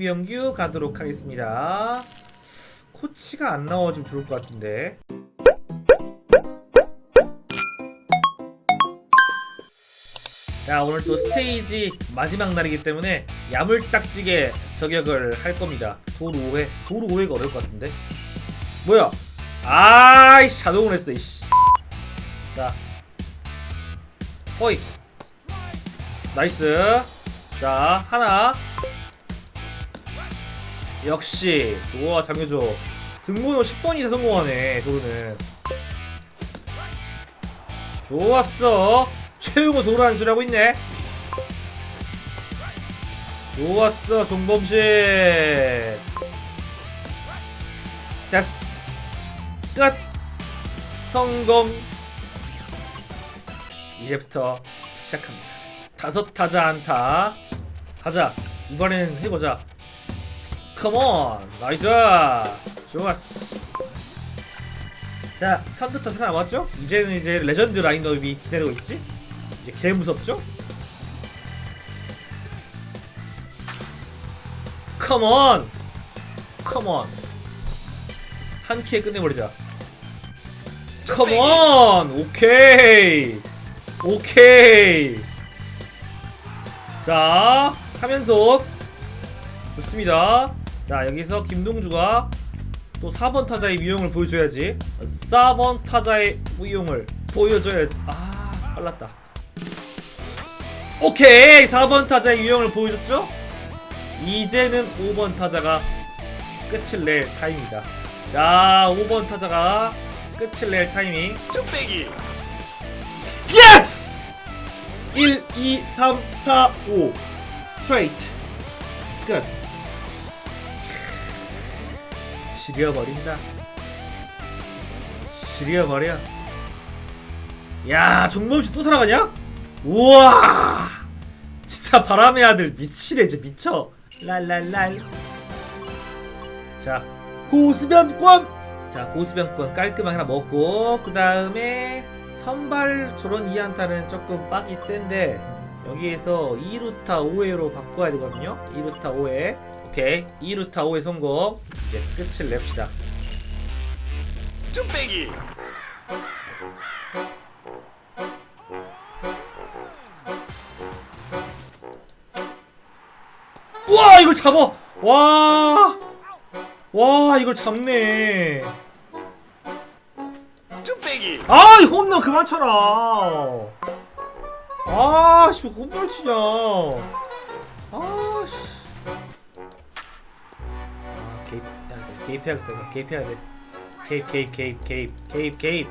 이병규 가도록 하겠습니다. 코치가 안 나와 좀 좋을 것 같은데. 자 오늘 또 스테이지 마지막 날이기 때문에 야물딱지게 저격을 할 겁니다. 도루 5회 도루 5회가 어려울 것 같은데. 뭐야? 아이씨 자동으로 했어 이씨. 자 허이 나이스 자 하나 역시 좋아 장효조. 등번호 10번 이상 성공하네 도루는. 좋았어. 최용호 도루 한 수라고 있네. 좋았어 종범신. 됐어. 끝. 성공. 이제부터 시작합니다. 다섯 타자 안타. 가자. 이번엔 해보자 컴온 나이스. 좋았어. 자 선두 타자 남았죠? 이제는 이제 레전드 라인업이 기다리고 있지? 이제 개 무섭죠? 컴온 컴온 한 큐에 끝내버리자. 컴온 오케이. 오케이. 자 3연속. 좋습니다 자 여기서 김동주가 또 4번 타자의 위용을 보여줘야지. 4번 타자의 위용을 보여줘야지. 아 빨랐다. 오케이 4번 타자의 유형을 보여줬죠? 이제는 5번 타자가 끝을 낼 타임이다. 자 5번 타자가 끝을 낼 타이밍. 뚝배기. 예스! 1, 2, 3, 4, 5 스트레이트 끝 지려버린다. 지려버려. 야 정범씨 또 살아가냐? 우와! 진짜 바람의 아들 미치네 이제 미쳐. 랄랄랄. 자 고수변권! 자 고수변권 깔끔하게 하나 먹고 그 다음에 선발 저런 2안타는 조금 빡이 센데 여기에서 2루타 5회로 바꿔야 되거든요. 2루타 5회 오케이. 2루타 5회 성공. 이제 끝을 냅시다. 뚝배기! 우와 이걸 잡아! 와와 이걸 잡네. 뚝배기! 아, 이 홈런 그만 쳐라. 아, 씨, 홈런 치냐. 아, 씨. 개입해야겠다. 개입해야 돼. 개입, 개입, 개입, 개입, 개입, 개입.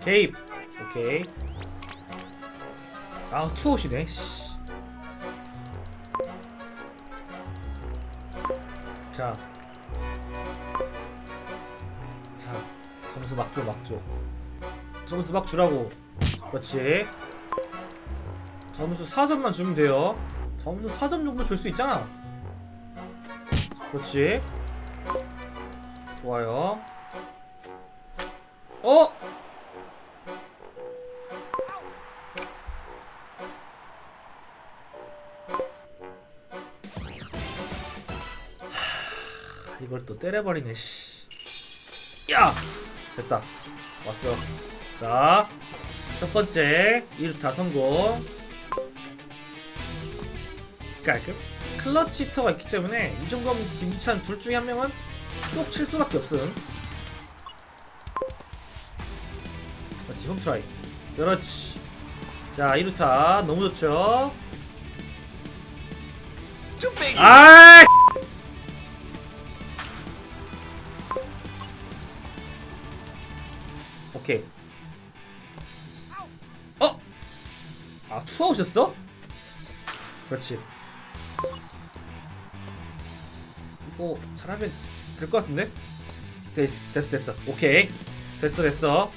개입. 오케이. 아, 투아웃이네. 씨. 자. 자. 점수 막 줘, 막 줘. 점수 막 주라고. 그렇지. 점수 4점만 주면 돼요. 점수 4점 정도 줄 수 있잖아. 그렇지. 좋아요. 어? 하, 이걸 또 때려버리네, 씨. 야! 됐다. 왔어. 자, 첫 번째 2루타 성공. 깔끔. 클러치 히터가 있기 때문에 이종범, 김주찬 둘 중에 한 명은 꼭 칠 수밖에 없음. 그렇지, 홈트라이. 그렇지. 자, 2루타 너무 좋죠. 아! 오케이. 어? 아, 투아웃이었어? 그렇지. 이거 잘하면 될 것 같은데? 됐어, 됐어, 됐어. 오케이. 됐어, 됐어.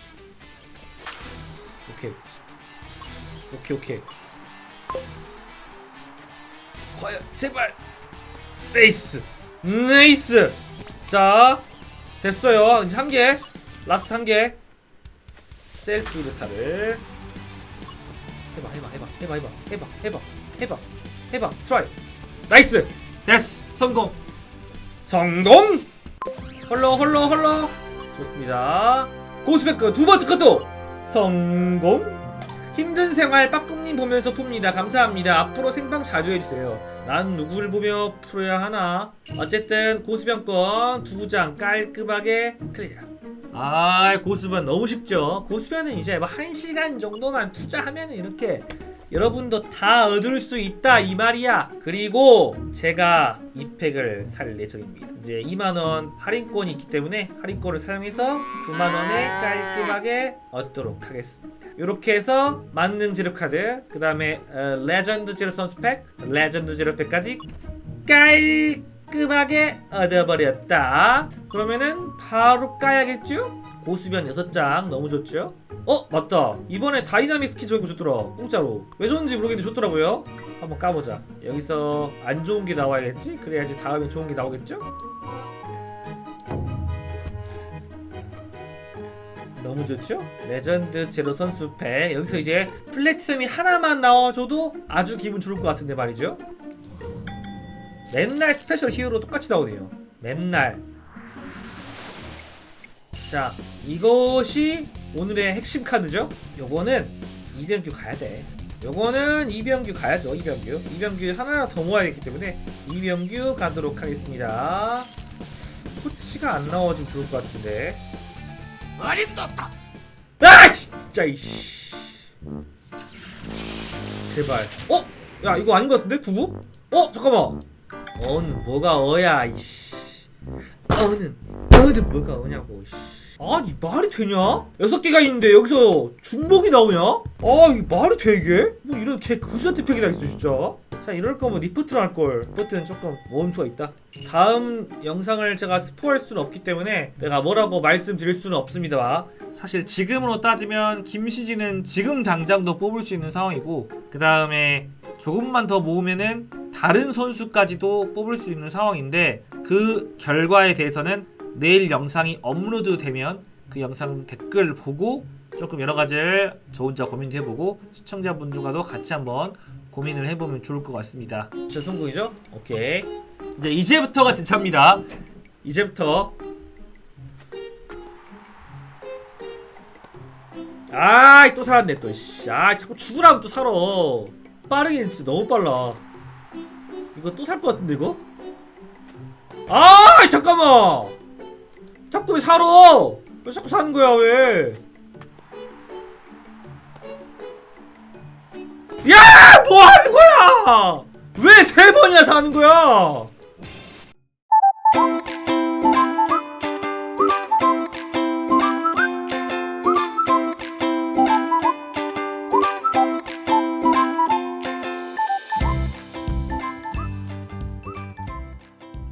오케이. 오케이, 오케이. 과연, 제발! 네이스! 네이스! 자, 됐어요. 이제 한 개. 라스트 한 개. 셀프 루타를 해봐, 해봐, 해봐, 해봐, 해봐, 해봐, 해봐, 해봐, 해봐, 트라이. 나이스! 됐어 성공 성공 헐러 헐러 헐러 좋습니다. 고스베크 두 번째 것도 성공. 힘든 생활 빠꿈님 보면서 풉니다. 감사합니다. 앞으로 생방 자주 해주세요. 난 누구를 보며 풀어야 하나? 어쨌든 고수변권 두 장 깔끔하게 클리어. 아 고수변 너무 쉽죠? 고수변은 이제 뭐 한 시간 정도만 투자하면 이렇게 여러분도 다 얻을 수 있다 이 말이야. 그리고 제가 이 팩을 살 예정입니다 이제 2만원 할인권이 있기 때문에 할인권을 사용해서 9만원에 깔끔하게 얻도록 하겠습니다 이렇게 해서 만능 제로 카드 그 다음에 어, 레전드 제로 선수 팩 레전드 제로 팩까지 깔끔하게 얻어버렸다 그러면은 바로 까야겠죠? 고수변 6장 너무 좋죠? 어 맞다. 이번에 다이나믹 스키 좋은 거 좋더라 공짜로. 왜 좋은지 모르겠는데 좋더라고요. 한번 까보자. 여기서 안 좋은 게 나와야겠지? 그래야지 다음에 좋은 게 나오겠죠? 너무 좋죠? 레전드 제로 선수 패. 여기서 이제 플래티넘이 하나만 나와줘도 아주 기분 좋을 것 같은데 말이죠. 맨날 스페셜 히어로 똑같이 나오네요. 맨날. 자 이것이 오늘의 핵심 카드죠? 요거는 이병규 가야 돼. 요거는 이병규 가야죠 이병규. 이병규 하나 더 모아야 되기 때문에 이병규 가도록 하겠습니다. 코치가 안 나와주면 좋을 것 같은데. 어림없다! 아 진짜 이씨. 제발. 어? 야 이거 아닌 것 같은데? 구구? 어 잠깐만. 어는 뭐가 어야 이씨. 어는 어는 뭐가 어냐고 이씨 아니 말이 되냐? 여섯 개가 있는데 여기서 중복이 나오냐? 아 이게 말이 돼 이게? 뭐 이런 개 그지한테 팩이 다 있어 진짜 자 이럴 거면 리프트를 할걸 리프트는 조금 모험수가 있다 다음 영상을 제가 스포할 수는 없기 때문에 내가 뭐라고 말씀드릴 수는 없습니다 사실 지금으로 따지면 김시진은 지금 당장도 뽑을 수 있는 상황이고 그 다음에 조금만 더 모으면은 다른 선수까지도 뽑을 수 있는 상황인데 그 결과에 대해서는 내일 영상이 업로드 되면 그 영상 댓글 보고 조금 여러 가지를 저 혼자 고민해보고 시청자분들과도 같이 한번 고민을 해보면 좋을 것 같습니다. 제 성공이죠? 오케이. 이제 이제부터가 진짜입니다. 이제부터 아이 또 살았네 또 씨. 아 자꾸 죽으라면 또 살아 빠르긴 진짜 너무 빨라 이거 또 살 것 같은데 이거? 아 잠깐만 자꾸 왜 살아 왜 자꾸 사는 거야 왜 야! 뭐 하는 거야! 왜 세 번이나 사는 거야!